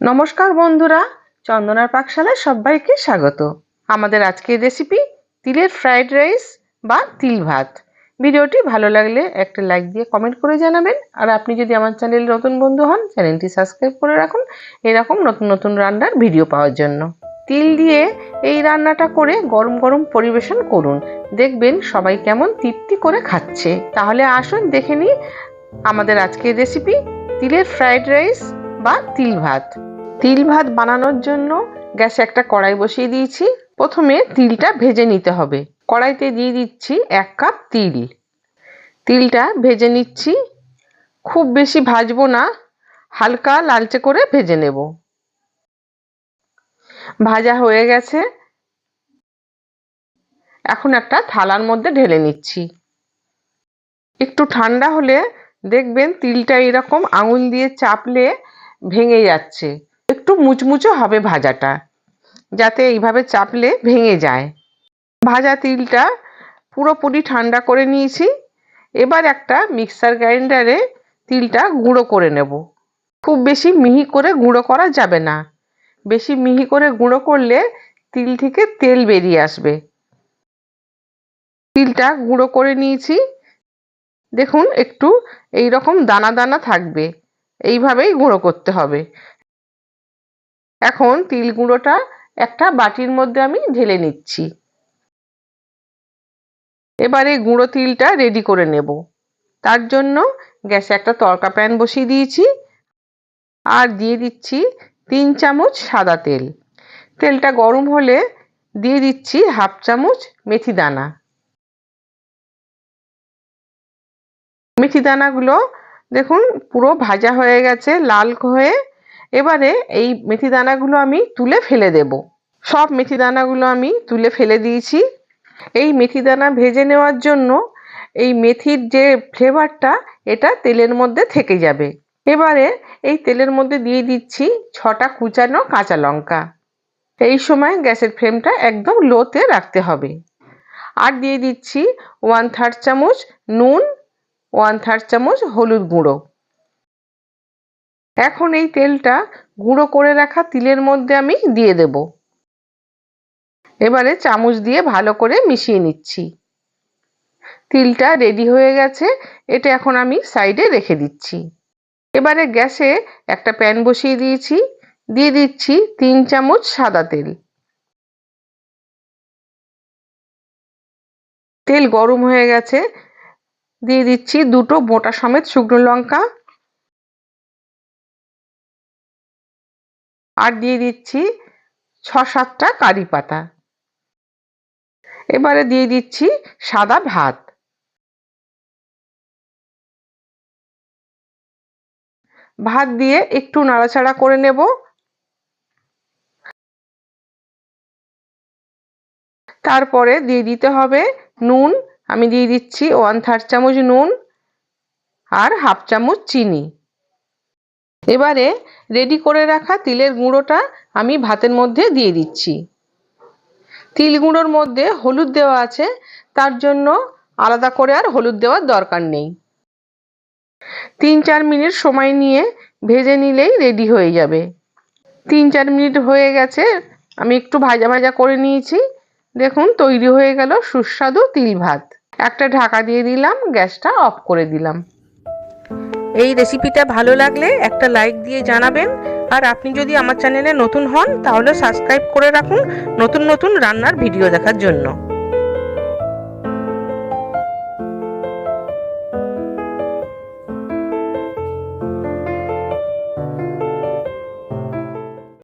নমস্কার বন্ধুরা, চন্দনার পাকশালায় সবাইকে স্বাগত। আমাদের আজকের রেসিপি তিলের ফ্রাইড রাইস বা তিল ভাত। ভিডিওটি ভালো লাগলে একটা লাইক দিয়ে কমেন্ট করে জানাবেন। আর আপনি যদি আমার চ্যানেল নতুন বন্ধু হন চ্যানেলটি সাবস্ক্রাইব করে রাখুন। এরকম নতুন নতুন রান্নার ভিডিও পাওয়ার জন্য। তিল দিয়ে এই রান্নাটা করে গরম গরম পরিবেশন করুন। দেখবেন সবাই কেমন তৃপ্তি করে খাচ্ছে। তাহলে আসুন দেখে নিই আমাদের আজকের রেসিপি তিলের ফ্রাইড রাইস বা তিল ভাত। তিল ভাত বানানোর জন্য গ্যাসে একটা কড়াই বসিয়ে দিয়েছি। প্রথমে তিলটা ভেজে নিতে হবে। কড়াইতে দিয়ে দিচ্ছি এক কাপ তিল। তিলটা ভেজে নিচ্ছি। খুব বেশি ভাজবো না, হালকা লালচে করে ভেজে নেব। ভাজা হয়ে গেছে। এখন একটা থালার মধ্যে ঢেলে নিচ্ছি। একটু ঠান্ডা হলে দেখবেন তিলটা এরকম আঙুল দিয়ে চাপলে ভেঙে যাচ্ছে। একটু মুচমুচো হবে ভাজাটা, যাতে এইভাবে চাপলে ভেঙে যায়। ভাজা তিলটা পুরোপুরি ঠান্ডা করে নিয়েছি, এবার একটা মিক্সার গ্রাইন্ডারে তিলটা গুঁড়ো করে নেব। খুব বেশি মিহি করে গুঁড়ো করা যাবে না। বেশি মিহি করে গুঁড়ো করলে তিল থেকে তেল বেরিয়ে আসবে। তিলটা গুঁড়ো করে নিয়েছি। দেখুন, একটু এই রকম দানা দানা থাকবে। এইভাবেই গুঁড়ো করতে হবে। এখন তিল গুঁড়োটা একটা বাটির মধ্যে আমি ঢেলে নিচ্ছি। এবারে গুঁড়ো তিলটা রেডি করে নেব। তার জন্য গ্যাসে একটা তরকা প্যান বসিয়ে দিয়েছি। আর দিয়ে দিচ্ছি তিন চামচ সাদা তেল। তেলটা গরম হলে দিয়ে দিচ্ছি হাফ চামচ মেথি দানা। মেথি দানাগুলো দেখুন পুরো ভাজা হয়ে গেছে, লাল হয়ে এবারে এই মেথি দানাগুলো আমি তুলে ফেলে দেব। সব মেথি দানাগুলো আমি তুলে ফেলে দিয়েছি। এই মেথি দানা ভেজে নেওয়ার জন্য এই মেথির যে ফ্লেভারটা এটা তেলের মধ্যে থেকে যাবে। এবারে এই তেলের মধ্যে দিয়ে দিচ্ছি ছটা কুচানো কাঁচা লঙ্কা। এই সময় গ্যাসের ফ্লেমটা একদম লোতে রাখতে হবে। আর দিয়ে দিচ্ছি ওয়ান থার্ড চামচ নুন, ওয়ান থার্ড চামচ হলুদ গুঁড়ো। এখন এই তেলটা গুঁড়ো করে রাখা তিলের মধ্যে আমি দিয়ে দেব। এবারে চামচ দিয়ে ভালো করে মিশিয়ে নিচ্ছি। তিলটা রেডি হয়ে গেছে, এটা এখন আমি সাইডে রেখে দিচ্ছি। এবারে গ্যাসে একটা প্যান বসিয়ে দিয়েছি, দিয়ে দিচ্ছি তিন চামচ সাদা তেল। তেল গরম হয়ে গেছে, দিয়ে দিচ্ছি দুটো মোটা সমেত শুকনো লঙ্কা আর দিয়ে দিচ্ছি ছ সাতটা কারি পাতা। এবারে দিয়ে দিচ্ছি সাদা ভাত। ভাত দিয়ে একটু নাড়াচাড়া করে নেব। তারপরে দিয়ে দিতে হবে নুন। আমি দিয়ে দিচ্ছি ওয়ান থার্ড চামচ নুন আর হাফ চামচ চিনি। এবারে রেডি করে রাখা তিলের গুঁড়োটা আমি ভাতের মধ্যে দিয়ে দিচ্ছি। তিল গুঁড়োর মধ্যে হলুদ দেওয়া আছে, তার জন্য আলাদা করে আর হলুদ দেওয়ার দরকার নেই। তিন চার মিনিট সময় নিয়ে ভেজে নিলেই রেডি হয়ে যাবে। তিন চার মিনিট হয়ে গেছে, আমি একটু ভাজা ভাজা করে নিয়েছি। দেখুন, তৈরি হয়ে গেল সুস্বাদু তিল ভাত। একটা ঢাকা দিয়ে দিলাম, গ্যাসটা অফ করে দিলাম। এই রেসিপিটা ভালো লাগলে একটা লাইক দিয়ে জানাবেন। আর আপনি যদি আমার চ্যানেলে নতুন হন, তাহলে সাবস্ক্রাইব করে রাখুন নতুন নতুন রান্নার ভিডিও দেখার জন্য।